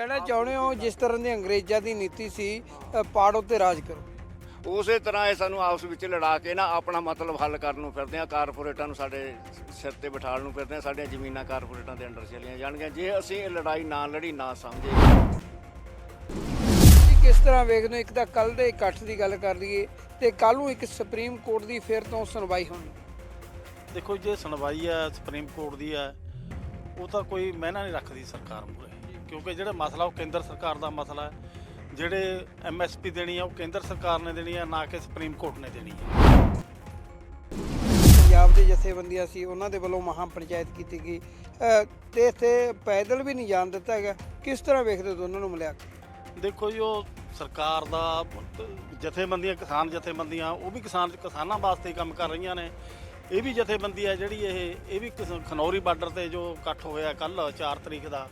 ਕਹਿਣਾ ਚਾਹੁੰਦੇ ਹੋ ਜਿਸ ਤਰ੍ਹਾਂ ਦੀ ਅੰਗਰੇਜ਼ਾਂ ਦੀ ਨੀਤੀ ਸੀ ਅ, ਪਾੜੋ ਤੇ ਰਾਜ ਕਰੋ। ਉਸੇ ਤਰ੍ਹਾਂ ਇਹ ਸਾਨੂੰ ਆਪਸ ਵਿੱਚ ਲੜਾ ਕੇ ਨਾ ਆਪਣਾ ਮਤਲਬ ਹੱਲ ਕਰਨ ਨੂੰ ਫਿਰਦੇ ਆ ਕਾਰਪੋਰੇਟਾਂ ਨੂੰ ਸਾਡੇ ਸਿਰ ਤੇ ਬਿਠਾਉਣ ਨੂੰ ਫਿਰਦੇ ਆ ਸਾਡੀਆਂ ਜ਼ਮੀਨਾਂ ਕਾਰਪੋਰੇਟਾਂ ਦੇ ਅੰਡਰ ਚਲੀਆਂ ਜਾਣਗੀਆਂ ਜੇ ਅਸੀਂ ਇਹ ਲੜਾਈ ਨਾ ਲੜੀ ਨਾ ਸਮਝੇ। ਤੁਸੀਂ ਕਿਸ ਤਰ੍ਹਾਂ ਵੇਖਦੇ ਹੋ ਇੱਕ ਤਾਂ ਕੱਲ ਦੇ ਇਕੱਠ ਦੀ ਗੱਲ ਕਰ ਲਈਏ ਤੇ ਕੱਲ ਨੂੰ ਇੱਕ ਸੁਪਰੀਮ ਕੋਰਟ ਦੀ ਫਿਰ ਤੋਂ ਸੁਣਵਾਈ ਹੋਣੀ? ਦੇਖੋ ਜੇ ਸੁਣਵਾਈ ਹੈ ਸੁਪਰੀਮ ਕੋਰਟ ਦੀ ਹੈ ਉਹ ਤਾਂ ਕੋਈ ਮਹਿਨਾ ਨਹੀਂ ਰੱਖਦੀ ਸਰਕਾਰ ਮੂਰੇ ਕਿਉਂਕਿ ਜਿਹੜਾ ਮਸਲਾ ਉਹ ਕੇਂਦਰ ਸਰਕਾਰ ਦਾ ਮਸਲਾ ਹੈ। ਜਿਹੜੇ ਐਮਐਸਪੀ ਦੇਣੀ ਆ ਉਹ ਕੇਂਦਰ ਸਰਕਾਰ ਨੇ ਦੇਣੀ ਆ ਨਾ ਕਿ ਸੁਪਰੀਮ ਕੋਰਟ ਨੇ ਦੇਣੀ ਹੈ ਪੰਜਾਬ ਦੇ ਜਥੇਬੰਦੀਆਂ ਸੀ ਉਹਨਾਂ ਦੇ ਵੱਲੋਂ ਮਹਾ ਪੰਚਾਇਤ ਕੀਤੀ ਗਈ। ਤੇ ਇੱਥੇ ਪੈਦਲ ਵੀ ਨਹੀਂ ਜਾਣ ਦਿੱਤਾ ਹੈਗਾ ਕਿਸ ਤਰ੍ਹਾਂ ਵੇਖਦੇ ਦੋਨਾਂ ਨੂੰ ਮਿਲਿਆ ਦੇਖੋ ਜੀ ਉਹ ਸਰਕਾਰ ਦਾ ਜਥੇਬੰਦੀਆਂ ਕਿਸਾਨ ਜਥੇਬੰਦੀਆਂ ਉਹ ਵੀ ਕਿਸਾਨ ਕਿਸਾਨਾਂ ਵਾਸਤੇ ਕੰਮ ਕਰ ਰਹੀਆਂ ਨੇ। ਇਹ ਵੀ ਜਥੇਬੰਦੀ ਹੈ ਜਿਹੜੀ ਇਹ ਇਹ ਵੀ ਖਨੌਰੀ ਬਾਰਡਰ ਤੇ ਜੋ ਇਕੱਠ ਹੋਇਆ ਕੱਲ 4 ਤਰੀਕ ਦਾ।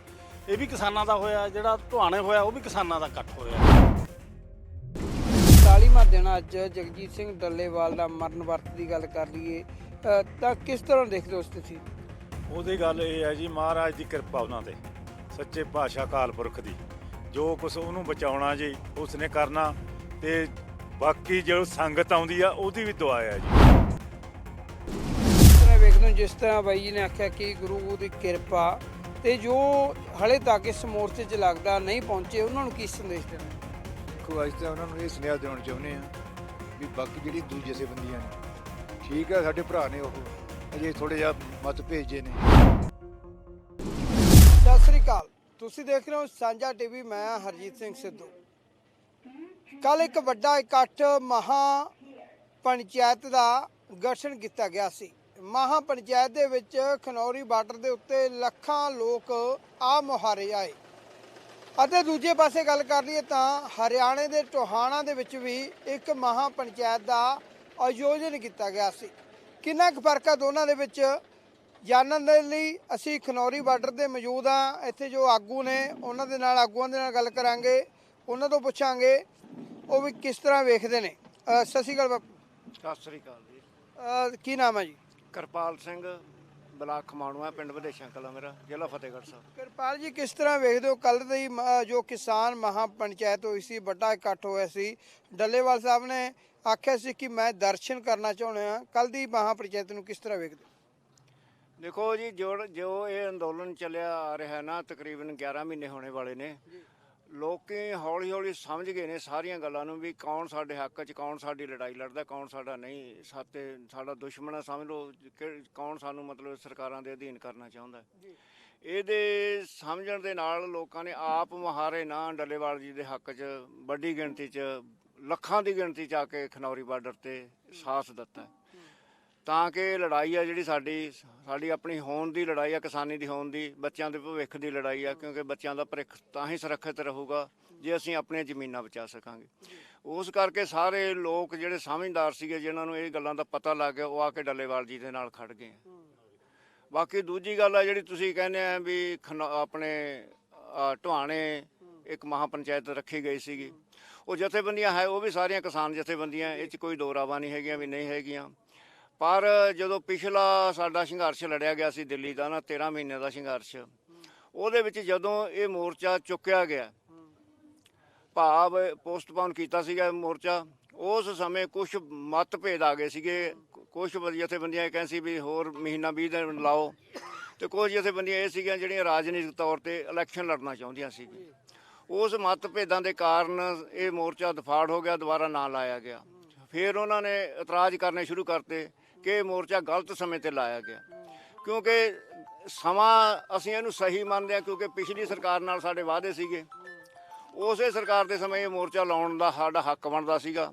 ਇਹ ਵੀ ਕਿਸਾਨਾਂ ਦਾ ਹੋਇਆ ਜਿਹੜਾ ਢੁਆਣੇ ਹੋਇਆ ਉਹ ਵੀ ਕਿਸਾਨਾਂ ਦਾ ਇਕੱਠ ਹੋਇਆ। 40ਵਾਂ ਦਿਨ ਅੱਜ ਜਗਜੀਤ ਸਿੰਘ ਡੱਲੇਵਾਲ ਦਾ ਮਰਨ ਵਰਤ ਦੀ ਗੱਲ ਕਰ ਲਈਏ ਅ, ਤਾਂ ਕਿਸ ਤਰ੍ਹਾਂ ਦੇਖਦੇ ਹੋ ਸਥਿਤੀ? ਉਹਦੀ ਗੱਲ ਇਹ ਹੈ ਜੀ ਮਹਾਰਾਜ ਦੀ ਕਿਰਪਾ ਉਹਨਾਂ ਤੇ ਸੱਚੇ ਪਾਤਸ਼ਾਹ ਅਕਾਲ ਪੁਰਖ ਦੀ। ਜੋ ਕੁਝ ਉਹਨੂੰ ਬਚਾਉਣਾ ਜੀ ਉਸਨੇ ਕਰਨਾ ਤੇ ਬਾਕੀ ਜੋ ਸੰਗਤ ਆਉਂਦੀ ਆ ਉਹਦੀ ਵੀ ਦੁਆ ਹੈ ਜੀ। ਜਿਸ ਤਰ੍ਹਾਂ ਵੇਖਦੇ ਹੋ ਜਿਸ ਤਰ੍ਹਾਂ ਬਾਈ ਜੀ ਨੇ ਆਖਿਆ ਕਿ ਗੁਰੂ ਦੀ ਕਿਰਪਾ ਤੇ ਜੋ ਹਲੇ ਤੱਕ ਇਸ ਮੋਰਚੇ 'ਚ ਲੱਗਦਾ ਨਹੀਂ ਪਹੁੰਚੇ ਉਹਨਾਂ ਨੂੰ ਕੀ ਸੰਦੇਸ਼ ਦੇਣਾ ਦੇਖੋ ਅੱਜ ਤਾਂ ਉਹਨਾਂ ਨੂੰ ਇਹ ਸੁਨੇਹਾ ਦੇਣਾ ਚਾਹੁੰਦੇ ਆ ਵੀ ਬਾਕੀ ਜਿਹੜੀ ਦੂਜੀ ਜਥੇਬੰਦੀਆਂ ਨੇ ਠੀਕ ਹੈ ਸਾਡੇ ਭਰਾ ਨੇ ਉਹ ਅਜੇ ਥੋੜੇ ਜਿਹਾ ਮਤ ਭੇਜੇ ਨੇ। ਸਤਿ ਸ੍ਰੀ ਅਕਾਲ। ਤੁਸੀਂ ਦੇਖ ਰਹੇ ਹੋ ਸਾਂਝਾ ਟੀਵੀ ਮੈਂ ਹਰਜੀਤ ਸਿੰਘ ਸਿੱਧੂ। ਕੱਲ ਇੱਕ ਵੱਡਾ ਇਕੱਠ ਮਹਾ ਪੰਚਾਇਤ ਦਾ ਗਠਨ ਕੀਤਾ ਗਿਆ ਸੀ। ਮਹਾ ਪੰਚਾਇਤ ਦੇ ਵਿੱਚ ਖਨੌਰੀ ਬਾਰਡਰ ਦੇ ਉੱਤੇ ਲੱਖਾਂ ਲੋਕ ਆ ਮੁਹਾਰੇ ਆਏ। ਅਤੇ ਦੂਜੇ ਪਾਸੇ ਗੱਲ ਕਰ ਲਈਏ ਤਾਂ ਹਰਿਆਣੇ ਦੇ ਟੋਹਾਣਾ ਦੇ ਵਿੱਚ ਵੀ ਇੱਕ ਮਹਾ ਪੰਚਾਇਤ ਦਾ ਆਯੋਜਨ ਕੀਤਾ ਗਿਆ ਸੀ। ਕਿੰਨਾ ਕੁ ਫ਼ਰਕ ਆ ਦੋਨਾਂ ਦੇ ਵਿੱਚ? ਜਾਣਨ ਦੇ ਲਈ ਅਸੀਂ ਖਨੌਰੀ ਬਾਰਡਰ ਤੇ ਮੌਜੂਦ ਆ। ਇੱਥੇ ਜੋ ਆਗੂ ਨੇ ਉਹਨਾਂ ਦੇ ਨਾਲ ਆਗੂਆਂ ਦੇ ਨਾਲ ਗੱਲ ਕਰਾਂਗੇ ਉਹਨਾਂ ਤੋਂ ਪੁੱਛਾਂਗੇ ਉਹ ਵੀ ਕਿਸ ਤਰ੍ਹਾਂ ਵੇਖਦੇ ਨੇ। ਸਤਿ ਸ਼੍ਰੀ ਅਕਾਲ ਬਾਪੂ। ਸਤਿ ਸ੍ਰੀ ਅਕਾਲ ਜੀ। ਕੀ ਨਾਮ ਹੈ ਜੀ? ਕਰਪਾਲ ਸਿੰਘ ਬਲਾਕ ਖਮਾਣੂਆ ਪਿੰਡ ਵਿਦੇਸ਼ਾਂ ਕਲਾ ਮੇਰਾ ਜ਼ਿਲ੍ਹਾ ਫਤਿਹਗੜ੍ਹ ਸਾਹਿਬ ਕਿਰਪਾਲ ਜੀ ਕਿਸ ਤਰ੍ਹਾਂ ਵੇਖਦੇ ਹੋ ਕੱਲ ਦੀ ਮ- ਜੋ ਕਿਸਾਨ ਮਹਾ ਪੰਚਾਇਤ ਹੋਈ ਸੀ ਵੱਡਾ ਇਕੱਠ ਹੋਇਆ ਸੀ ਡੱਲੇਵਾਲ ਸਾਹਿਬ ਨੇ ਆਖਿਆ ਸੀ ਕਿ ਮੈਂ ਦਰਸ਼ਨ ਕਰਨਾ ਚਾਹੁੰਦਾ ਹਾਂ ਕੱਲ ਦੀ ਮਹਾ ਪੰਚਾਇਤ ਨੂੰ ਕਿਸ ਤਰ੍ਹਾਂ ਵੇਖਦੇ ਹੋ? ਦੇਖੋ ਜੀ ਜੋ ਜੋ ਇਹ ਅੰਦੋਲਨ ਚੱਲਿਆ ਆ ਰਿਹਾ ਨਾ ਤਕਰੀਬਨ 11 ਮਹੀਨੇ ਹੋਣੇ ਵਾਲੇ ਨੇ ਲੋਕੀ ਹੌਲੀ ਹੌਲੀ ਸਮਝ ਗਏ ਨੇ ਸਾਰੀਆਂ ਗੱਲਾਂ ਨੂੰ ਵੀ ਕੌਣ ਸਾਡੇ ਹੱਕ 'ਚ ਕੌਣ ਸਾਡੀ ਲੜਾਈ ਲੜਦਾ ਕੌਣ ਸਾਡਾ ਨਹੀਂ। ਸਾਤੇ ਸਾਡਾ ਦੁਸ਼ਮਣ ਸਮਝ ਲਓ ਕਿ ਕੌਣ ਸਾਨੂੰ ਮਤਲਬ ਸਰਕਾਰਾਂ ਦੇ ਅਧੀਨ ਕਰਨਾ ਚਾਹੁੰਦਾ। ਇਹਦੇ ਸਮਝਣ ਦੇ ਨਾਲ ਲੋਕਾਂ ਨੇ ਆਪ ਮੁਹਾਰੇ ਨਾ ਡੱਲੇਵਾਲ ਜੀ ਦੇ ਹੱਕ 'ਚ ਵੱਡੀ ਗਿਣਤੀ 'ਚ ਲੱਖਾਂ ਦੀ ਗਿਣਤੀ 'ਚ ਆ ਕੇ ਖਨੌਰੀ ਬਾਰਡਰ ਤੇ ਸਾਥ ਦਿੱਤਾ। ਤਾਂ ਕਿ ਲੜਾਈ ਆ ਜਿਹੜੀ ਸਾਡੀ ਸਾਡੀ ਆਪਣੀ ਹੋਣ ਦੀ ਲੜਾਈ ਆ ਕਿਸਾਨੀ ਦੀ ਹੋਣ ਦੀ ਬੱਚਿਆਂ ਦੇ ਭਵਿੱਖ ਦੀ ਲੜਾਈ ਆ ਕਿਉਂਕਿ ਬੱਚਿਆਂ ਦਾ ਭਵਿੱਖ ਤਾਂ ਹੀ ਸੁਰੱਖਿਅਤ ਰਹੂਗਾ ਜੇ ਅਸੀਂ ਆਪਣੀਆਂ ਜ਼ਮੀਨਾਂ ਬਚਾ ਸਕਾਂਗੇ। ਉਸ ਕਰਕੇ ਸਾਰੇ ਲੋਕ ਜਿਹੜੇ ਸਮਝਦਾਰ ਸੀਗੇ ਜਿਨ੍ਹਾਂ ਨੂੰ ਇਹ ਗੱਲਾਂ ਦਾ ਪਤਾ ਲੱਗ ਗਿਆ ਉਹ ਆ ਕੇ ਡੱਲੇਵਾਲ ਜੀ ਦੇ ਨਾਲ ਖੜ ਗਏ ਬਾਕੀ ਦੂਜੀ ਗੱਲ ਆ ਜਿਹੜੀ ਤੁਸੀਂ ਕਹਿੰਦੇ ਆ ਵੀ ਖਨ- ਆਪਣੇ ਅ, ਢੁਆਣੇ ਇੱਕ ਮਹਾ ਪੰਚਾਇਤ ਰੱਖੀ ਗਈ ਸੀਗੀ। ਉਹ ਜਥੇਬੰਦੀਆਂ ਹੈ ਉਹ ਵੀ ਸਾਰੀਆਂ ਕਿਸਾਨ ਜਥੇਬੰਦੀਆਂ ਇਹ 'ਚ ਕੋਈ ਦੋ ਦੋਰਾਵਾ ਨਹੀਂ ਹੈਗੀਆਂ ਵੀ ਨਹੀਂ ਹੈਗੀਆਂ। ਪਰ ਜਦੋਂ ਪਿਛਲਾ ਸਾਡਾ ਸੰਘਰਸ਼ ਲੜਿਆ ਗਿਆ ਸੀ ਦਿੱਲੀ ਦਾ ਨਾ 13 ਮਹੀਨੇ ਦਾ ਸੰਘਰਸ਼, ਉਹਦੇ ਵਿੱਚ ਜਦੋਂ ਇਹ ਮੋਰਚਾ ਚੁੱਕਿਆ ਗਿਆ, ਭਾਵ ਪੋਸਟਪੋਨ ਕੀਤਾ ਸੀਗਾ ਮੋਰਚਾ, ਉਸ ਸਮੇਂ ਕੁਝ ਮਤਭੇਦ ਆ ਗਏ ਸੀਗੇ। ਕੁਝ ਜਥੇਬੰਦੀਆਂ ਇਹ ਕਹਿੰਦੇ ਸੀ ਵੀ ਹੋਰ ਮਹੀਨਾ 20 ਦਿਨ ਲਾਓ। ਤੇ ਕੁਝ ਜਥੇਬੰਦੀਆਂ ਇਹ ਸੀਗੀਆਂ ਜਿਹੜੀਆਂ ਰਾਜਨੀਤਿਕ ਤੌਰ ਤੇ ਇਲੈਕਸ਼ਨ ਲੜਨਾ ਚਾਹੁੰਦੀਆਂ ਸੀ। ਉਸ ਮਤਭੇਦਾਂ ਦੇ ਕਾਰਨ ਇਹ ਮੋਰਚਾ ਦਫਾੜ ਹੋ ਗਿਆ, ਦੁਬਾਰਾ ਨਾ ਲਾਇਆ ਗਿਆ। ਫਿਰ ਉਹਨਾਂ ਨੇ ਇਤਰਾਜ਼ ਕਰਨੇ ਸ਼ੁਰੂ ਕਰਤੇ ਕਿ ਇਹ ਮੋਰਚਾ ਗਲਤ ਸਮੇਂ ਤੇ ਲਾਇਆ ਗਿਆ। ਕਿਉਂਕਿ ਸਮਾਂ ਅਸੀਂ ਇਹਨੂੰ ਸਹੀ ਮੰਨਦੇ ਹਾਂ, ਕਿਉਂਕਿ ਪਿਛਲੀ ਸਰਕਾਰ ਨਾਲ ਸਾਡੇ ਵਾਅਦੇ ਸੀਗੇ। ਉਸੇ ਸਰਕਾਰ ਦੇ ਸਮੇਂ ਇਹ ਮੋਰਚਾ ਲਾਉਣ ਦਾ ਸਾਡਾ ਹੱਕ ਬਣਦਾ ਸੀਗਾ।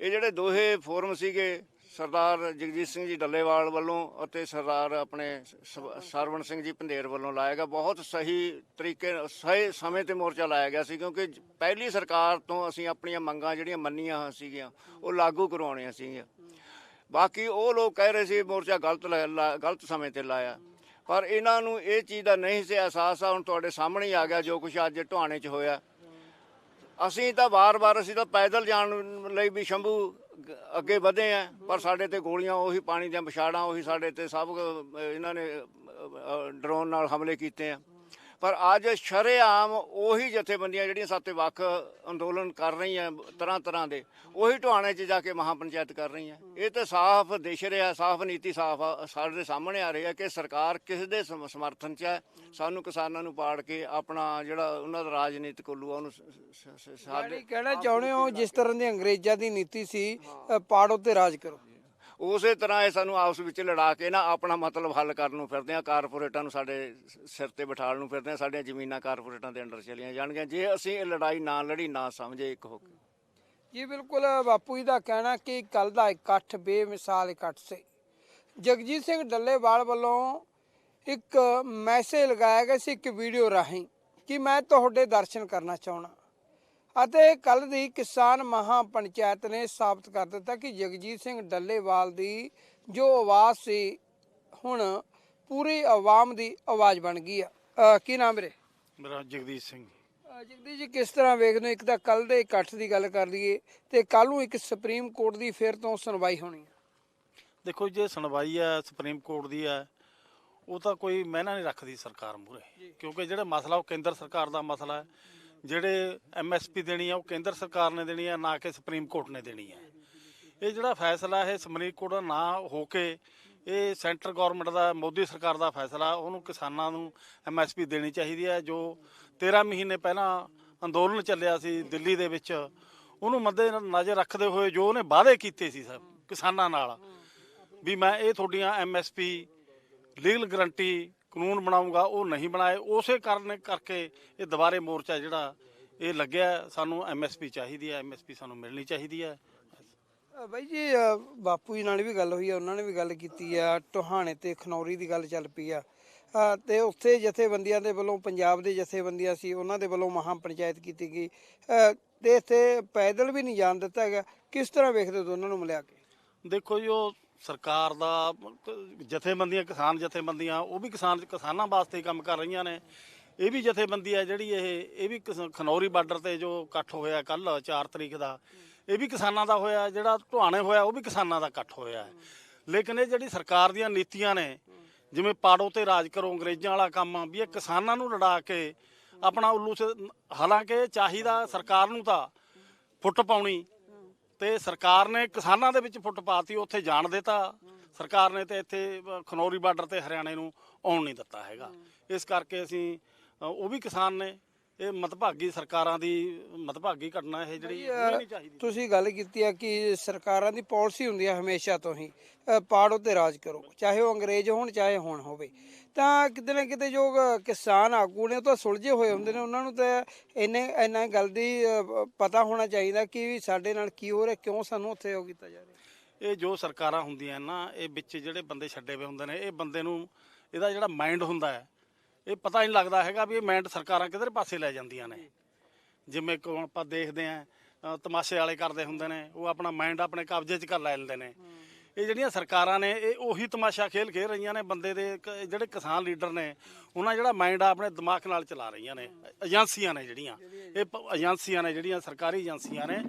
ਇਹ ਜਿਹੜੇ ਦੋਹੇ ਫੋਰਮ ਸੀਗੇ, ਸਰਦਾਰ ਜਗਜੀਤ ਸਿੰਘ ਜੀ ਡੱਲੇਵਾਲ ਵੱਲੋਂ ਅਤੇ ਸਰਦਾਰ ਆਪਣੇ ਸ- ਸਰਵਣ ਸਿੰਘ ਜੀ ਪੰਧੇਰ ਵੱਲੋਂ ਲਾਇਆ ਗਿਆ। ਬਹੁਤ ਸਹੀ ਤਰੀਕੇ ਸਹੀ ਸਮੇਂ ਤੇ ਮੋਰਚਾ ਲਾਇਆ ਗਿਆ ਸੀ, ਕਿਉਂਕਿ ਪਹਿਲੀ ਸਰਕਾਰ ਤੋਂ ਅਸੀਂ ਆਪਣੀਆਂ ਮੰਗਾਂ ਜਿਹੜੀਆਂ ਮੰਨੀਆਂ ਸੀਗੀਆਂ, ਉਹ ਲਾਗੂ ਕਰਵਾਉਣੀਆਂ ਸੀਗੀਆਂ। ਬਾਕੀ ਉਹ ਲੋਕ ਕਹਿ ਰਹੇ ਸੀ, ਮੋਰਚਾ ਗਲਤ ਲਾ- ਲਾ- ਗਲਤ ਸਮੇਂ ਤੇ ਲਾਇਆ। ਪਰ ਇਹਨਾਂ ਨੂੰ ਇਹ ਚੀਜ਼ ਦਾ ਨਹੀਂ ਸੀ ਅਹਿਸਾਸ ਆ, ਹੁਣ ਤੁਹਾਡੇ ਸਾਹਮਣੇ ਹੀ ਆ ਗਿਆ ਜੋ ਕੁਝ ਅੱਜ ਢੁਆਣੇ 'ਚ ਹੋਇਆ। ਅਸੀਂ ਤਾਂ ਵਾਰ-ਵਾਰ ਅਸੀਂ ਤਾਂ ਪੈਦਲ ਜਾਣ ਲਈ ਵੀ ਸ਼ੰਭੂ ਅੱਗੇ ਵਧੇ ਆ, ਪਰ ਸਾਡੇ ਤੇ ਗੋਲੀਆਂ, ਉਹੀ ਪਾਣੀ ਦੀਆਂ ਵਿਛਾੜਾਂ ਉਹੀ ਸਾਡੇ ਤੇ ਸਭ ਇਹਨਾਂ ਨੇ ਡਰੋਨ ਨਾਲ ਹਮਲੇ ਕੀਤੇ ਆ। ਪਰ ਅੱਜ ਸ਼ਰੇਆਮ ਉਹੀ ਜਥੇਬੰਦੀਆਂ ਜਿਹੜੀਆਂ ਸਾਤੇ ਵੱਖ ਅੰਦੋਲਨ ਕਰ ਰਹੀਆਂ ਤਰ੍ਹਾਂ ਤਰ੍ਹਾਂ ਦੇ ਉਹੀ ਢਵਾਣੇ 'ਚ ਜਾ ਕੇ ਮਹਾਪੰਚਾਇਤ ਕਰ ਰਹੀਆਂ। ਇਹ ਤਾਂ ਸਾਫ਼ ਦਿਸ਼ ਰਿਹਾ ਸਾਫ਼ ਨੀਤੀ ਸਾਫ਼ ਸਾਡੇ ਸਾਹਮਣੇ ਆ ਰਹੀ ਹੈ ਕਿ ਸਰਕਾਰ ਕਿਸ ਦੇ ਸਮ- ਸਮਰਥਨ 'ਚ ਹੈ। ਸਾਨੂੰ ਕਿਸਾਨਾਂ ਨੂੰ ਪਾੜ ਕੇ ਆਪਣਾ ਜਿਹੜਾ ਉਹਨਾਂ ਦਾ ਰਾਜਨੀਤਿਕ ਉੱਲੂ ਆ ਉਹਨੂੰ ਸਾਡੇ ਕਹਿਣਾ ਚਾਹੁੰਦੇ ਹੋ ਜਿਸ ਤਰ੍ਹਾਂ ਦੀ ਅੰਗਰੇਜ਼ਾਂ ਦੀ ਨੀਤੀ ਸੀ ਪਾੜੋ ਤੇ ਰਾਜ ਕਰੋ। ਉਸੇ ਤਰ੍ਹਾਂ ਇਹ ਸਾਨੂੰ ਆਪਸ ਵਿੱਚ ਲੜਾ ਕੇ ਨਾ ਆਪਣਾ ਮਤਲਬ ਹੱਲ ਕਰਨ ਨੂੰ ਫਿਰਦੇ ਆ, ਕਾਰਪੋਰੇਟਾਂ ਨੂੰ ਸਾਡੇ ਸਿਰ ਤੇ ਬਿਠਾਉਣ ਨੂੰ ਫਿਰਦੇ ਆ, ਸਾਡੀਆਂ ਜ਼ਮੀਨਾਂ ਕਾਰਪੋਰੇਟਾਂ ਦੇ ਅੰਡਰ ਚਲੀਆਂ ਜਾਣਗੀਆਂ। ਜੇ ਅਸੀਂ ਇਹ ਲੜਾਈ ਨਾ ਲੜੀ, ਨਾ ਸਮਝੇ ਇੱਕ ਹੋ ਕੇ। ਜੀ ਬਿਲਕੁਲ, ਬਾਪੂ ਜੀ ਦਾ ਕਹਿਣਾ ਕਿ ਕੱਲ ਦਾ ਇਕੱਠ ਬੇਮਿਸਾਲ ਇਕੱਠ ਸੀ। ਜਗਜੀਤ ਸਿੰਘ ਡੱਲੇਵਾਲ ਵੱਲੋਂ ਇੱਕ ਮੈਸੇਜ ਲਗਾਇਆ ਗਿਆ ਸੀ ਇੱਕ ਵੀਡੀਓ ਰਾਹੀਂ ਕਿ ਮੈਂ ਤੁਹਾਡੇ ਦਰਸ਼ਨ ਕਰਨਾ ਚਾਹਣਾ ਅਤੇ ਕੱਲ ਦੀ ਕਿਸਾਨ ਮਹਾ ਪੰਚਾਇਤ ਨੇ ਸਾਬਤ ਕਰ ਦਿੱਤਾ ਕਿ ਜਗਜੀਤ ਸਿੰਘ ਡੱਲੇਵਾਲ ਦੀ ਜੋ ਆਵਾਜ਼ ਸੀ ਹੁਣ ਪੂਰੀ ਆਵਾਮ ਦੀ ਆਵਾਜ਼ ਬਣ ਗਈ ਆ। ਕੀ ਨਾਮ ਵੀਰੇ? ਮੇਰਾ ਜਗਦੀਸ਼ ਸਿੰਘ ਅਹ ਜਗਦੀਸ਼ ਜੀ ਕਿਸ ਤਰ੍ਹਾਂ ਵੇਖਦੇ ਹੋ? ਇੱਕ ਤਾਂ ਕੱਲ ਦੇ ਇਕੱਠ ਦੀ ਗੱਲ ਕਰ ਲਈਏ ਤੇ ਕੱਲ ਨੂੰ ਇੱਕ ਸੁਪਰੀਮ ਕੋਰਟ ਦੀ ਫਿਰ ਤੋਂ ਸੁਣਵਾਈ ਹੋਣੀ ਹੈ ਦੇਖੋ ਜੇ ਸੁਣਵਾਈ ਹੈ ਸੁਪਰੀਮ ਕੋਰਟ ਦੀ ਹੈ ਉਹ ਤਾਂ ਕੋਈ ਮਹਿਨਾ ਨਹੀਂ ਰੱਖਦੀ ਸਰਕਾਰ ਮੂਰੇ ਕਿਉਂਕਿ ਜਿਹੜਾ ਮਸਲਾ ਉਹ ਕੇਂਦਰ ਸਰਕਾਰ ਦਾ ਮਸਲਾ ਹੈ। ਜਿਹੜੇ ਐਮਐਸਪੀ ਦੇਣੀ ਆ, ਉਹ ਕੇਂਦਰ ਸਰਕਾਰ ਨੇ ਦੇਣੀ ਆ, ਨਾ ਕਿ ਸੁਪਰੀਮ ਕੋਰਟ ਨੇ ਦੇਣੀ ਹੈ ਇਹ ਜਿਹੜਾ ਫੈਸਲਾ ਹੈ ਸੁਪਰੀਮ ਕੋਰਟ ਦਾ ਨਾ ਹੋ ਕੇ ਇਹ ਸੈਂਟਰ ਗਵਰਨਮੈਂਟ ਦਾ, ਮੋਦੀ ਸਰਕਾਰ ਦਾ ਫੈਸਲਾ, ਉਹਨੂੰ ਕਿਸਾਨਾਂ ਨੂੰ ਐਮਐਸਪੀ ਦੇਣੀ ਚਾਹੀਦੀ ਹੈ ਜੋ 13 ਮਹੀਨੇ ਪਹਿਲਾਂ ਅੰਦੋਲਨ ਚੱਲਿਆ ਸੀ ਦਿੱਲੀ ਦੇ ਵਿੱਚ। ਉਹਨੂੰ ਮੱਦੇ ਨਜ਼ਰ ਰੱਖਦੇ ਹੋਏ ਜੋ ਉਹਨੇ ਵਾਅਦੇ ਕੀਤੇ ਸੀ ਸਭ, ਕਿਸਾਨਾਂ ਨਾਲ, ਵੀ ਮੈਂ ਇਹ ਤੁਹਾਡੀਆਂ ਐਮਐਸਪੀ ਲੀਗਲ ਗਰੰਟੀ ਕਾਨੂੰਨ ਬਣਾਉਂਗਾ ਉਹ ਨਹੀਂ ਬਣਾਏ ਉਸੇ ਕਾਰਨ ਕਰਕੇ ਇਹ ਦੁਬਾਰੇ ਮੋਰਚਾ ਜਿਹੜਾ ਇਹ ਲੱਗਿਆ ਸਾਨੂੰ ਐਮਐਸਪੀ ਚਾਹੀਦੀ ਹੈ ਐਮਐਸਪੀ ਸਾਨੂੰ ਮਿਲਣੀ ਚਾਹੀਦੀ ਹੈ। ਬਾਈ ਜੀ ਬਾਪੂ ਜੀ ਨਾਲ ਵੀ ਗੱਲ ਹੋਈ ਆ ਉਹਨਾਂ ਨੇ ਵੀ ਗੱਲ ਕੀਤੀ ਆ ਟੋਹਾਣੇ ਤੇ ਖਨੌਰੀ ਦੀ ਗੱਲ ਚੱਲ ਪਈ ਆ। ਤੇ ਉੱਥੇ ਜਥੇਬੰਦੀਆਂ ਦੇ ਵੱਲੋਂ ਪੰਜਾਬ ਦੇ ਜਥੇਬੰਦੀਆਂ ਸੀ ਉਹਨਾਂ ਦੇ ਵੱਲੋਂ ਮਹਾ ਪੰਚਾਇਤ ਕੀਤੀ ਗਈ। ਤੇ ਇੱਥੇ ਪੈਦਲ ਵੀ ਨਹੀਂ ਜਾਣ ਦਿੱਤਾ ਹੈਗਾ ਕਿਸ ਤਰ੍ਹਾਂ ਵੇਖਦੇ ਦੋਨਾਂ ਨੂੰ ਮਿਲਿਆ ਕੇ? ਦੇਖੋ ਜੀ ਉਹ ਸਰਕਾਰ ਦਾ ਜਥੇਬੰਦੀਆਂ ਕਿਸਾਨ ਜਥੇਬੰਦੀਆਂ ਉਹ ਵੀ ਕਿਸਾਨ ਕਿਸਾਨਾਂ ਵਾਸਤੇ ਹੀ ਕੰਮ ਕਰ ਰਹੀਆਂ ਨੇ। ਇਹ ਵੀ ਜਥੇਬੰਦੀ ਹੈ ਜਿਹੜੀ ਇਹ ਇਹ ਵੀ ਕਿਸ- ਖਨੌਰੀ ਬਾਰਡਰ ਤੇ ਜੋ ਇਕੱਠ ਹੋਇਆ ਕੱਲ 4 ਤਰੀਕ ਦਾ ਇਹ ਵੀ ਕਿਸਾਨਾਂ ਦਾ ਹੋਇਆ ਜਿਹੜਾ ਢੁਆਣੇ ਹੋਇਆ ਉਹ ਵੀ ਕਿਸਾਨਾਂ ਦਾ ਇਕੱਠ ਹੋਇਆ ਲੇਕਿਨ ਇਹ ਜਿਹੜੀ ਸਰਕਾਰ ਦੀਆਂ ਨੀਤੀਆਂ ਨੇ ਜਿਵੇਂ ਪਾੜੋ ਤੇ ਰਾਜ ਕਰੋ ਅੰਗਰੇਜ਼ਾਂ ਵਾਲਾ ਕੰਮ ਆ, ਵੀ ਇਹ ਕਿਸਾਨਾਂ ਨੂੰ ਲੜਾ ਕੇ ਆਪਣਾ ਉੱਲੂ ਸੇ ਹਾਲਾਂਕਿ ਇਹ ਚਾਹੀਦਾ ਸਰਕਾਰ ਨੂੰ ਤਾਂ ਫੁੱਟ ਪਾਉਣੀ ਤੇ ਸਰਕਾਰ ਨੇ ਕਿਸਾਨਾਂ ਦੇ ਵਿੱਚ ਫੁੱਟ ਪਾਤੀ ਉੱਥੇ ਜਾਣ ਦਿੱਤਾ। ਸਰਕਾਰ ਨੇ ਤੇ ਇੱਥੇ ਖਨੌਰੀ ਬਾਰਡਰ ਤੇ ਹਰਿਆਣੇ ਨੂੰ ਆਉਣ ਨਹੀਂ ਦਿੱਤਾ ਹੈਗਾ। ਇਸ ਕਰਕੇ ਅਸੀਂ ਉਹ ਵੀ ਕਿਸਾਨ ਨੇ ਇਹ ਮਤਭਾਗੀ ਸਰਕਾਰਾਂ ਦੀ ਮਤਭਾਗੀ ਘਟਨਾ ਇਹ ਜਿਹੜੀ ਹੋਣੀ ਨਹੀਂ ਚਾਹੀਦੀ। ਤੁਸੀਂ ਗੱਲ ਕੀਤੀ ਆ ਕਿ ਸਰਕਾਰਾਂ ਦੀ ਪਾਲਿਸੀ ਹੁੰਦੀ ਆ ਹਮੇਸ਼ਾ ਤੋਂ ਹੀ ਪਾੜੋ ਤੇ ਰਾਜ ਕਰੋ ਚਾਹੇ ਉਹ ਅੰਗਰੇਜ਼ ਹੋਣ ਚਾਹੇ ਹੁਣ ਹੋਵੇ। ਤਾਂ ਕਿਤੇ ਨਾ ਕਿਤੇ ਜੋ ਕਿਸਾਨ ਆਗੂ ਨੇ ਉਹ ਤਾਂ ਸੁਲਝੇ ਹੋਏ ਹੁੰਦੇ ਨੇ ਉਹਨਾਂ ਨੂੰ ਤਾਂ ਇੰਨੇ ਇੰਨਾ ਗੱਲ ਦੀ ਪਤਾ ਹੋਣਾ ਚਾਹੀਦਾ ਕਿ ਵੀ ਸਾਡੇ ਨਾਲ ਕੀ ਹੋ ਰਿਹਾ ਕਿਉਂ ਸਾਨੂੰ ਉੱਥੇ ਉਹ ਕੀਤਾ ਜਾ ਰਿਹਾ। ਇਹ ਜੋ ਸਰਕਾਰਾਂ ਹੁੰਦੀਆਂ ਨਾ ਇਹ ਵਿੱਚ ਜਿਹੜੇ ਬੰਦੇ ਛੱਡੇ ਹੋਏ ਹੁੰਦੇ ਨੇ ਇਹ ਬੰਦੇ ਨੂੰ ਇਹਦਾ ਜਿਹੜਾ ਮਾਈਂਡ ਹੁੰਦਾ ਹੈ ਇਹ ਪਤਾ ਨਹੀਂ ਲੱਗਦਾ ਹੈਗਾ ਵੀ ਇਹ ਮਾਈਂਡ ਸਰਕਾਰਾਂ ਕਿਧਰ ਪਾਸੇ ਲੈ ਜਾਂਦੀਆਂ ਨੇ। ਜਿਵੇਂ ਕਿ ਹੁਣ ਆਪਾਂ ਦੇਖਦੇ ਆਂ ਤਮਾਸ਼ੇ ਵਾਲੇ ਕਰਦੇ ਹੁੰਦੇ ਨੇ, ਉਹ ਆਪਣਾ ਮਾਈਂਡ ਆਪਣੇ ਕਬਜ਼ੇ 'ਚ ਕਰ ਲੈ ਲੈਂਦੇ ਨੇ। ਇਹ ਜਿਹੜੀਆਂ ਸਰਕਾਰਾਂ ਨੇ, ਇਹ ਉਹੀ ਤਮਾਸ਼ਾ ਖੇਲ ਖੇਲ ਰਹੀਆਂ ਨੇ ਬੰਦੇ ਦੇ, ਕ- ਜਿਹੜੇ ਕਿਸਾਨ ਲੀਡਰ ਨੇ, ਉਹਨਾਂ ਜਿਹੜਾ ਮਾਈਂਡ ਆ ਆਪਣੇ ਦਿਮਾਗ ਨਾਲ ਚਲਾ ਰਹੀਆਂ ਨੇ। ਏਜੰਸੀਆਂ ਨੇ ਜਿਹੜੀਆਂ। ਇਹ ਪ- ਏਜੰਸੀਆਂ ਨੇ, ਜਿਹੜੀਆਂ ਸਰਕਾਰੀ ਏਜੰਸੀਆਂ ਨੇ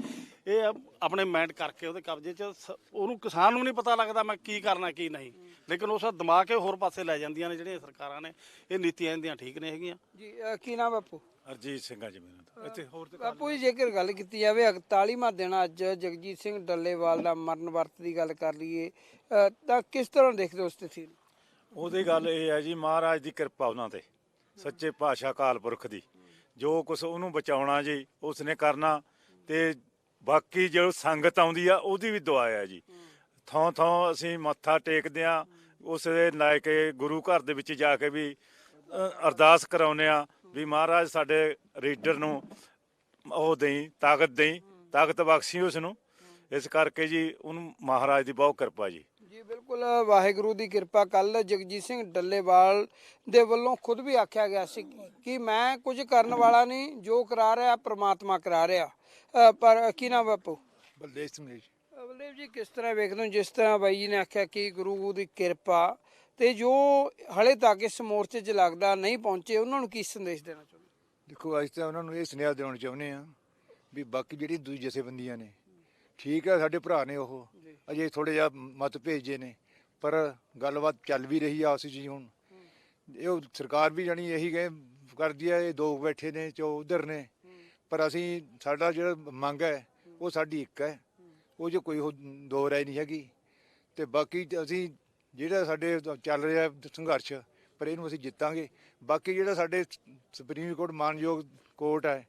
ਇਹ ਆਪਣੇ ਮਾਈਂਡ ਕਰਕੇ ਉਹਦੇ ਕਬਜ਼ੇ 'ਚ ਸ- ਉਹਨੂੰ ਕਿਸਾਨ ਨੂੰ ਨਹੀਂ ਪਤਾ ਲੱਗਦਾ ਮੈਂ ਕੀ ਕਰਨਾ ਕੀ ਨਹੀਂ। ਲੇਕਿਨ ਉਸ ਦਾ ਦਿਮਾਗ ਇਹ ਹੋਰ ਪਾਸੇ ਲੈ ਜਾਂਦੀਆਂ ਨੇ ਜਿਹੜੀਆਂ ਸਰਕਾਰਾਂ ਨੇ ਇਹ ਨੀਤੀਆਂ ਇਹਦੀਆਂ ਠੀਕ ਨੇ ਹੈਗੀਆਂ। ਜੀ ਅਹ ਕੀ ਨਾਮ ਬਾਪੂ? ਹਰਜੀਤ ਸਿੰਘ ਆ ਜੀ ਮੇਰਾ। ਇੱਥੇ ਹੋਰ ਤੇ ਬਾਪੂ ਜੀ ਜੇਕਰ ਗੱਲ ਕੀਤੀ ਜਾਵੇ 41ਵਾਂ ਦਿਨ ਅੱਜ ਜਗਜੀਤ ਸਿੰਘ ਡੱਲੇਵਾਲ ਦਾ ਮਰਨ ਵਰਤ ਦੀ ਗੱਲ ਕਰ ਲਈਏ ਅਹ ਤਾਂ ਕਿਸ ਤਰ੍ਹਾਂ ਦੇਖਦੇ ਹੋ ਸਥਿਤੀ ਨੂੰ? ਉਹਦੀ ਗੱਲ ਇਹ ਹੈ ਜੀ ਮਹਾਰਾਜ ਦੀ ਕਿਰਪਾ ਉਹਨਾਂ ਤੇ ਸੱਚੇ ਪਾਤਸ਼ਾਹ ਅਕਾਲ ਪੁਰਖ ਦੀ। ਜੋ ਕੁਝ ਉਹਨੂੰ ਬਚਾਉਣਾ ਜੀ ਉਸਨੇ ਕਰਨਾ ਤੇ ਬਾਕੀ ਜੋ ਸੰਗਤ ਆਉਂਦੀ ਆ, ਉਹਦੀ ਵੀ ਦੁਆ ਆ ਜੀ। ਥੋਂ ਥੋਂ ਅਸੀਂ ਮੱਥਾ ਟੇਕਦੇ ਆ, ਉਸ ਦੇ ਲੈ ਕੇ ਗੁਰੂ ਘਰ ਦੇ ਵਿੱਚ ਜਾ ਕੇ ਵੀ ਅਰਦਾਸ ਕਰਾਉਂਦੇ ਆ ਵੀ ਮਹਾਰਾਜ ਸਾਡੇ ਰੀਡਰ ਨੂੰ ਉਹ ਦੇਈ, ਤਾਕਤ ਦੇਈ, ਤਾਕਤ ਬਖਸ਼ੀ ਉਸ ਨੂੰ ਇਸ ਕਰਕੇ ਜੀ ਉਹਨੂੰ ਮਹਾਰਾਜ ਦੀ ਬਹੁਤ ਕਿਰਪਾ ਜੀ। ਜੀ ਬਿਲਕੁਲ ਵਾਹਿਗੁਰੂ ਦੀ ਕਿਰਪਾ ਕੱਲ ਜਗਜੀਤ ਸਿੰਘ ਡੱਲੇਵਾਲ ਦੇ ਵੱਲੋਂ ਖੁਦ ਵੀ ਆਖਿਆ ਗਿਆ ਸੀ ਕਿ ਮੈਂ ਕੁਝ ਕਰਨ ਵਾਲਾ ਨਹੀਂ ਜੋ ਕਰਾ ਰਿਹਾ ਪ੍ਰਮਾਤਮਾ ਕਰਾ ਰਿਹਾ। ਪਰ ਕੀ ਨਾ ਬਾਪੂ? ਬਲਦੇਵ ਸਿੰਘ ਜੀ। ਬਲਦੇਵ ਜੀ ਕਿਸ ਤਰ੍ਹਾਂ ਵੇਖਦੇ ਹੋ? ਜਿਸ ਤਰ੍ਹਾਂ ਬਾਈ ਜੀ ਨੇ ਆਖਿਆ ਕਿ ਗੁਰੂ ਦੀ ਕਿਰਪਾ ਤੇ ਜੋ ਹਲੇ ਤੱਕ ਇਸ ਮੋਰਚੇ 'ਚ ਲੱਗਦਾ ਨਹੀਂ ਪਹੁੰਚੇ ਉਹਨਾਂ ਨੂੰ ਕੀ ਸੰਦੇਸ਼ ਦੇਣਾ ਚਾਹੁੰਦੇ ਦੇਖੋ ਅੱਜ ਤਾਂ ਉਹਨਾਂ ਨੂੰ ਇਹ ਸੁਨੇਹਾ ਦੇਣਾ ਚਾਹੁੰਦੇ ਆ ਵੀ ਬਾਕੀ ਜਿਹੜੀ ਦੂਜੀ ਜਥੇਬੰਦੀਆਂ ਨੇ ਠੀਕ ਹੈ ਸਾਡੇ ਭਰਾ ਨੇ ਉਹ। ਅਜੇ ਥੋੜੇ ਜਿਹਾ ਮਤ ਭੇਜੇ ਨੇ ਪਰ ਗੱਲਬਾਤ ਚੱਲ ਵੀ ਰਹੀ ਆ ਵਿੱਚ ਜੀ ਹੁਣ। ਇਹ ਸਰਕਾਰ ਵੀ ਜਾਣੀ ਇਹੀ ਕਹੇ ਕਰਦੀ ਹੈ ਇਹ ਦੋ ਬੈਠੇ ਨੇ ਚੋ ਉਧਰ ਨੇ। ਪਰ ਅਸੀਂ ਸਾਡਾ ਜਿਹੜਾ ਮੰਗ ਹੈ ਉਹ ਸਾਡੀ ਇੱਕ ਹੈ। ਉਹ ਜੋ ਕੋਈ ਦੋ ਰਾਏ ਨਹੀਂ ਹੈਗੀ। ਤੇ ਬਾਕੀ ਅਸੀਂ ਜਿਹੜਾ ਸਾਡੇ ਚੱਲ ਰਿਹਾ ਸੰਘਰਸ਼ ਪਰ ਇਹਨੂੰ ਅਸੀਂ ਜਿੱਤਾਂਗੇ। ਬਾਕੀ ਜਿਹੜਾ ਸਾਡੇ ਸੁਪਰੀਮ ਕੋਰਟ ਮਾਨਯੋਗ ਕੋਰਟ ਹੈ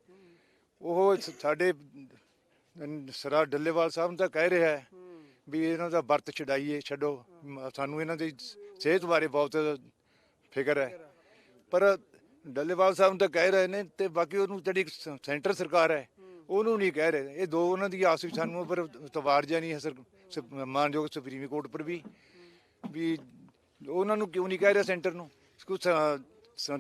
ਉਹ ਸਾਡੇ ਸਰਾ ਡੱਲੇਵਾਲ ਸਾਹਿਬ ਨੂੰ ਤਾਂ ਕਹਿ ਰਿਹਾ ਹੈ ਵੀ ਇਹਨਾਂ ਦਾ ਵਰਤ ਛਡਾਈਏ ਛੱਡੋ। ਸਾਨੂੰ ਇਹਨਾਂ ਦੀ ਸਿਹਤ ਬਾਰੇ ਬਹੁਤ ਫਿਕਰ ਹੈ। ਪਰ ਡੱਲੇਵਾਲ ਸਾਹਿਬ ਨੂੰ ਤਾਂ ਕਹਿ ਰਹੇ ਨੇ ਤੇ ਬਾਕੀ ਉਹਨੂੰ ਜਿਹੜੀ ਸੈਂਟਰ ਸਰਕਾਰ ਹੈ ਉਹਨੂੰ ਨਹੀਂ ਕਹਿ ਰਹੇ। ਇਹ ਦੋ ਉਹਨਾਂ ਦੀ ਆਸ ਵਿੱਚ ਸਾਨੂੰ ਪਰ ਤਵਾਰ ਨਹੀਂ ਹੈ ਸਰ ਮਾਨਯੋਗ ਸੁਪਰੀਮ ਕੋਰਟ ਪਰ ਵੀ। ਵੀ ਉਹਨਾਂ ਨੂੰ ਕਿਉਂ ਨਹੀਂ ਕਹਿ ਰਿਹਾ ਸੈਂਟਰ ਨੂੰ? ਕੁਝ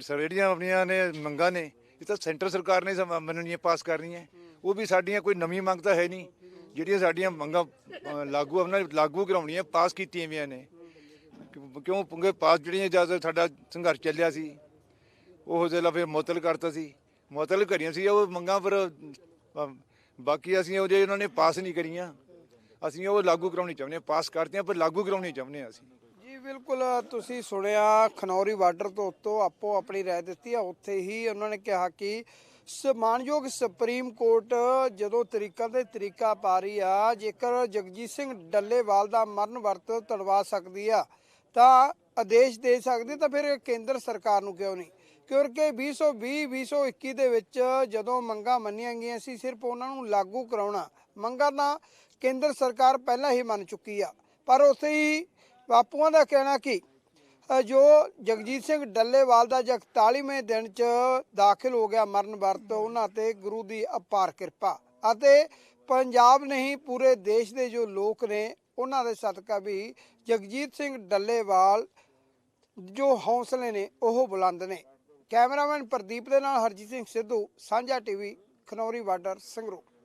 ਜਿਹੜੀਆਂ ਆਪਣੀਆਂ ਨੇ ਮੰਗਾਂ ਨੇ ਇਹ ਤਾਂ ਸੈਂਟਰ ਸਰਕਾਰ ਨੇ ਮੰਨਣੀਆਂ ਪਾਸ ਕਰਨੀਆਂ। ਉਹ ਵੀ ਸਾਡੀਆਂ ਕੋਈ ਨਵੀਂ ਮੰਗ ਤਾਂ ਹੈ ਨਹੀਂ। ਜਿਹੜੀਆਂ ਸਾਡੀਆਂ ਮੰਗਾਂ ਅ, ਲਾਗੂ ਉਹਨਾਂ ਨੇ ਲਾਗੂ ਕਰਾਉਣੀਆਂ ਪਾਸ ਕੀਤੀਆਂ ਵੀਆਂ ਨੇ। ਕਿਉਂ- ਕਿਉਂ ਪੁੰਗੇ ਪਾਸ ਜਿਹੜੀਆਂ ਜਦ ਸਾਡਾ ਸੰਘਰਸ਼ ਚੱਲਿਆ ਸੀ ਉਹ ਜਿਹੜਾ ਫਿਰ ਮੁਅਤਲ ਕਰਤਾ ਸੀ। ਮੁਅਤਲ ਕਰੀਆਂ ਸੀ ਉਹ ਮੰਗਾਂ ਪਰ ਅ, ਬਾਕੀ ਅਸੀਂ ਉਹ ਜੇ ਉਹਨਾਂ ਨੇ ਪਾਸ ਨਹੀਂ ਕਰੀਆਂ ਅਸੀਂ ਉਹ ਲਾਗੂ ਕਰਾਉਣੀ ਚਾਹੁੰਦੇ ਹਾਂ ਪਾਸ ਕਰਤੀਆਂ ਪਰ ਲਾਗੂ ਕਰਾਉਣੀ ਚਾਹੁੰਦੇ ਹਾਂ ਅਸੀਂ। ਜੀ ਬਿਲਕੁਲ ਤੁਸੀਂ ਸੁਣਿਆ ਖਨੌਰੀ ਬਾਰਡਰ ਤੋਂ ਉੱਤੋਂ ਆਪੋ ਆਪਣੀ ਰਾਏ ਦਿੱਤੀ ਆ। ਉੱਥੇ ਹੀ ਉਹਨਾਂ ਨੇ ਕਿਹਾ ਕਿ ਸਮਾਨਯੋਗ ਸੁਪਰੀਮ ਕੋਰਟ ਜਦੋਂ ਤਰੀਕਾ ਦੇ ਤਰੀਕਾ ਪਾ ਰਹੀ ਆ, ਜੇਕਰ ਜਗਜੀਤ ਸਿੰਘ ਡੱਲੇਵਾਲ ਦਾ ਮਰਨ ਵਰਤ ਤੜਵਾ ਸਕਦੀ ਆ, ਤਾਂ ਆਦੇਸ਼ ਦੇ ਸਕਦੀ ਤਾਂ ਫਿਰ ਕੇਂਦਰ ਸਰਕਾਰ ਨੂੰ ਕਿਉਂ ਨਹੀਂ? ਕਿਉਂਕਿ 2020 2021 ਦੇ ਵਿੱਚ ਜਦੋਂ ਮੰਗਾਂ ਮੰਨੀਆਂ ਗਈਆਂ ਸੀ, ਸਿਰਫ ਉਹਨਾਂ ਨੂੰ ਲਾਗੂ ਕਰਾਉਣਾ, ਮੰਗਾਂ ਤਾਂ ਕੇਂਦਰ ਸਰਕਾਰ ਪਹਿਲਾਂ ਹੀ ਮੰਨ ਚੁੱਕੀ ਆ। ਪਰ ਉੱਥੇ ਹੀ ਬਾਪੂਆਂ ਦਾ ਕਹਿਣਾ ਕਿ ਜੋ ਜਗਜੀਤ ਸਿੰਘ ਡੱਲੇਵਾਲ ਦਾ 41ਵੇਂ ਦਿਨ ਚ ਦਾਖਲ ਹੋ ਗਿਆ ਮਰਨ ਵਰਤ, ਉਹਨਾਂ ਤੇ ਗੁਰੂ ਦੀ ਅਪਾਰ ਕਿਰਪਾ। ਅਤੇ ਪੰਜਾਬ ਨਹੀਂ, ਪੂਰੇ ਦੇਸ਼ ਦੇ ਜੋ ਲੋਕ ਨੇ, ਉਹਨਾਂ ਦੇ ਸਦਕਾ ਵੀ ਜਗਜੀਤ ਸਿੰਘ ਡੱਲੇਵਾਲ ਜੋ ਹੌਸਲੇ ਨੇ, ਉਹ ਬੁਲੰਦ ਨੇ। ਕੈਮਰਾਮੈਨ ਪ੍ਰਦੀਪ ਦੇ ਨਾਲ ਹਰਜੀਤ ਸਿੰਘ ਸਿੱਧੂ, ਸਾਂਝਾ ਟੀਵੀ, ਖਨੌਰੀ ਬਾਰਡਰ, ਸੰਗਰੂਰ।